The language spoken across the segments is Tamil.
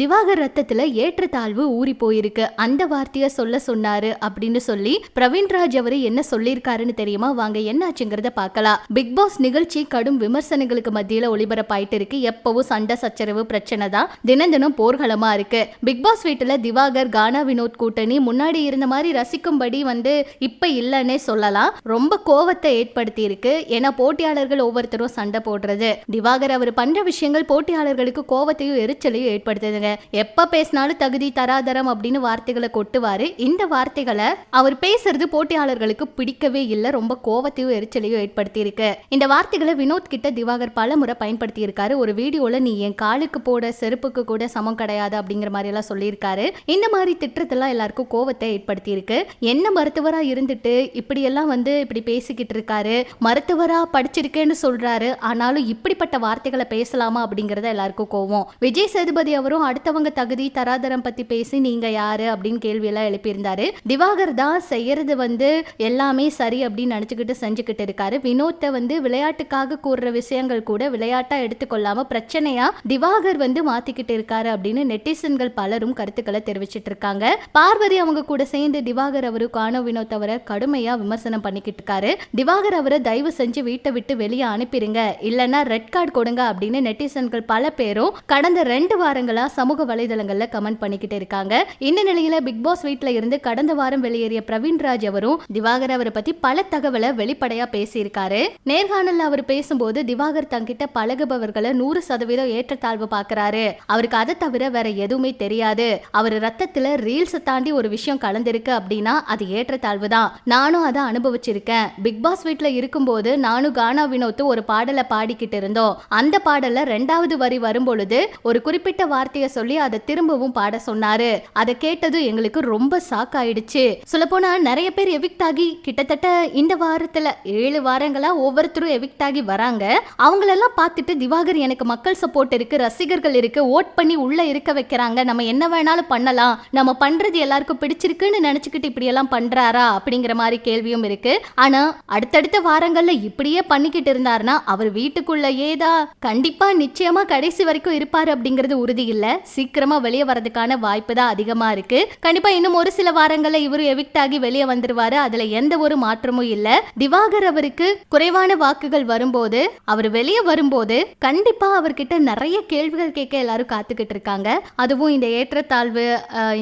திவாகர் ரத்தத்துல ஏற்றத்தாழ்வு ஊறி போயிருக்கு. அந்த வார்த்தைய சொல்ல சொன்னாரு அப்படின்னு சொல்லி பிரவீன்ராஜ் அவரு என்ன சொல்லியிருக்காருன்னு தெரியுமா? வாங்க என்னாச்சுங்கிறத பார்க்கலாம். பிக் பாஸ் நிகழ்ச்சி கடும் விமர்சனங்களுக்கு மத்தியில ஒளிபரப்பாயிட்டு இருக்கு. எப்பவும் சண்டை சச்சரவு பிரச்சனை தான். தினம் தினம் போர்க்களமா இருக்கு. பிக் பாஸ் வீட்டுல திவாகர் கானா வினோத் கூட்டணி முன்னாடி இருந்த மாதிரி ரசிக்கும்படி வந்து இப்ப இல்லைன்னே சொல்லலாம். ரொம்ப கோவத்தை ஏற்படுத்தி இருக்கு ஏன்னா போட்டியாளர்கள் ஒவ்வொருத்தரும் சண்டை போடுறது. திவாகர் அவர் பண்ற விஷயங்கள் போட்டியாளர்களுக்கு கோவத்தையும் எரிச்சலையும் ஏற்படுத்துதுங்க. எப்ப பேசினாலும் தகுதி தராதரம் அப்படின்னு வார்த்தைகளை கொட்டுவாரு. இந்த வார்த்தைகளை அவர் பேசுறது போட்டியாளர்களுக்கு பிடிக்கவே இல்லை. ரொம்ப கோவத்தையும் எரிச்சலையும் ஏற்படுத்தி இருக்கு இந்த வார்த்தைகளை வினோத் கிட்ட திவாகர் பல முறை பயன்படுத்தி இருக்காரு ஒரு வீடியோல நீ என் காலுக்கு போட செருப்புக்கு கூட சமம் கிடையாது அப்படிங்கிற மாதிரி எல்லாம் சொல்லியிருக்காரு. இந்த மாதிரி திட்டத்தெல்லாம் எல்லாருக்கும் கோவத்தை ஏற்படுத்தி இருக்கு என்ன மருத்துவரா இருந்துட்டு இப்படி எல்லாம் வந்து இப்படி பேசிக்கிட்டு இருக்காரு. மருத்துவரா படிச்சிருக்கேன்னு சொல்றாரு. ஆனாலும் இப்படிப்பட்ட வார்த்தைகளை பேசலாமா அப்படிங்கறத எல்லாருக்கும் கோவம். விஜய் சேதுபதி அவரும் அடுத்தவங்க தகுதி தராதரம் பத்தி பேசி நீங்க யாரு அப்படின்னு கேள்வி எல்லாம் எழுப்பியிருந்தாரு. திவாகர் தான் செய்யறது வந்து எல்லாமே சரி அப்படின்னு நினைச்சுக்கிட்டு செஞ்சுக்கிட்டு இருக்காரு. வினோத்தை வந்து விளையாட்டுக்காக கூறுற விஷயங்கள் கூட விளையாட்டா எடுத்துக்கொள்ளாம பிரச்சனையா திவாகர் வந்து மாத்திக்கிட்டு இருக்காரு அப்படின்னு நெட்டிசன்கள் பலரும் கருத்துக்களை தெரிவிச்சிட்டு இருக்காங்க. பார்வதி அவங்க கூட சேர்ந்து திவாகர் அவரு கானோ வினோத் அவரை கடுமையா விமர்சனம் பண்ணிக்கிட்டு இருக்காரு. திவாகர் அவரை தயவு செஞ்சு வீட்டை விட்டு வெளியே அனுப்பிடுங்க இல்லைன்னா ரெட் கார்டு கொடுங்க அப்படின்னு நெட்டிசன்கள் பல பேரும் கடந்த ரெண்டு வாரங்களா சமூக வலைதளங்கள்ல கமெண்ட் பண்ணிக்கிட்டு இருக்காங்க. இந்த நிலையில பிக் பாஸ் வீட்ல இருந்து கடந்த வாரம் வெளியேறிய பிரவீன்ராஜ் அவரும் திவாகர் அவரை பத்தி பல தகவலை வெளிப்படையா பேசியிருக்காரு. நேர்காணல்ல அவர் பேசும்போது திவாகர் தங்கிட்ட பழகுபவர்களை நூறு சதவீதம் ஏற்றத்தாழ்வு பாக்குறாரு. அவருக்கு அதை தவிர வேற எதுவுமே தெரியாது. அவர் ரத்தத்துல ரீல்ஸ் தாண்டி ஒரு விஷயம் கலந்திருக்கு அப்படின்னா அது ஏற்றத்தாழ்வு தான். நானும் அதை அனுபவிச்சிருக்கேன். பிக் பாஸ் வீட்ல இருக்கும்போது நானும் கானா வினோத்து ஒரு பாடலை பாடிக்கிட்டு இருந்தோம். அந்த பாடல்ல ரெண்டாவது வரி வரும்பொழுது ஒரு குறிப்பிட்ட வார்த்தையை சொல்லி அதை திரும்பவும் பாட சொன்னாரு. அதை கேட்டதும் எங்களுக்கு ரொம்ப ஷாக் ஆயிடுச்சு. சொல்லப்போனா நிறைய பேர் எவிக்ட் ஆகி கிட்டத்தட்ட இந்த வாரத்துல ஏழு வாரங்களா ஒவ்வொருத்தரும் எவிக்ட் ஆகி வராங்க. அவங்களெல்லாம் பார்த்துட்டு திவாகர் எனக்கு மக்கள் சப்போர்ட் இருக்கு ரசிகர்கள் இருக்கு ஓட் பண்ணி உள்ள இருக்க வைக்கிறாங்க. நம்ம என்ன வேணாலும் பண்ணலாம். நம்ம பண்றது எல்லாருக்கும் பிடிச்சிருக்குன்னு நினைச்சுக்கிட்டு இப்படி எல்லாம் பண்றாரா அப்படிங்கிற மாதிரி கேள்வியும் இருக்கு. ஆனா அடுத்தடுத்த வாரங்கள்ல இப்படியே பண்ணிக்கிட்டு இருந்தாருன்னா அவர் வீட்டுக்குள்ளேயே தான் கண்டிப்பா நிச்சயமா கடைசி வரைக்கும் இருப்பாரு அப்படிங்கிறது உறுதி இல்ல. சீக்கிரமா வெளியே வரதுக்கான வாய்ப்பு தான் அதிகமா இருக்கு. கண்டிப்பா இன்னும் ஒரு சில வாரங்கள்ல இவரு எவிக்ட் ஆகி வெளியே வந்துருவாரு. அதுல எந்த ஒரு மாற்றமும் இல்ல. திவாகர் அவருக்கு குறைவான வாக்குகள் வரும்போது அவர் வெளியே வரும்போது கண்டிப்பா அவர்கிட்ட நிறைய கேள்விகள் கேட்க எல்லாரும் காத்துக்கிட்டு இருக்காங்க. அதுவும் இந்த ஏற்றத்தாழ்வு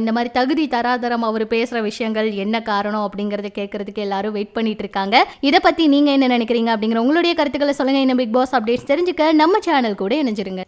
இந்த மாதிரி தகுதி தராதரம் அவர் பேசுற விஷயங்கள் என்ன காரணம் அப்படிங்கறத கேட்கறதுக்கு எல்லாரும் வெயிட் பண்ணிட்டு இருக்காங்க. இதை பத்தி நீங்க என்ன நினைக்கிறீங்க அப்படிங்கிற உங்களுடைய கருத்துக்களை சொல்லுங்க. இன்னும் பிக் பாஸ் அப்டேட்ஸ் தெரிஞ்சுக்க நம்ம சேனல் கூட இணைஞ்சிருங்க.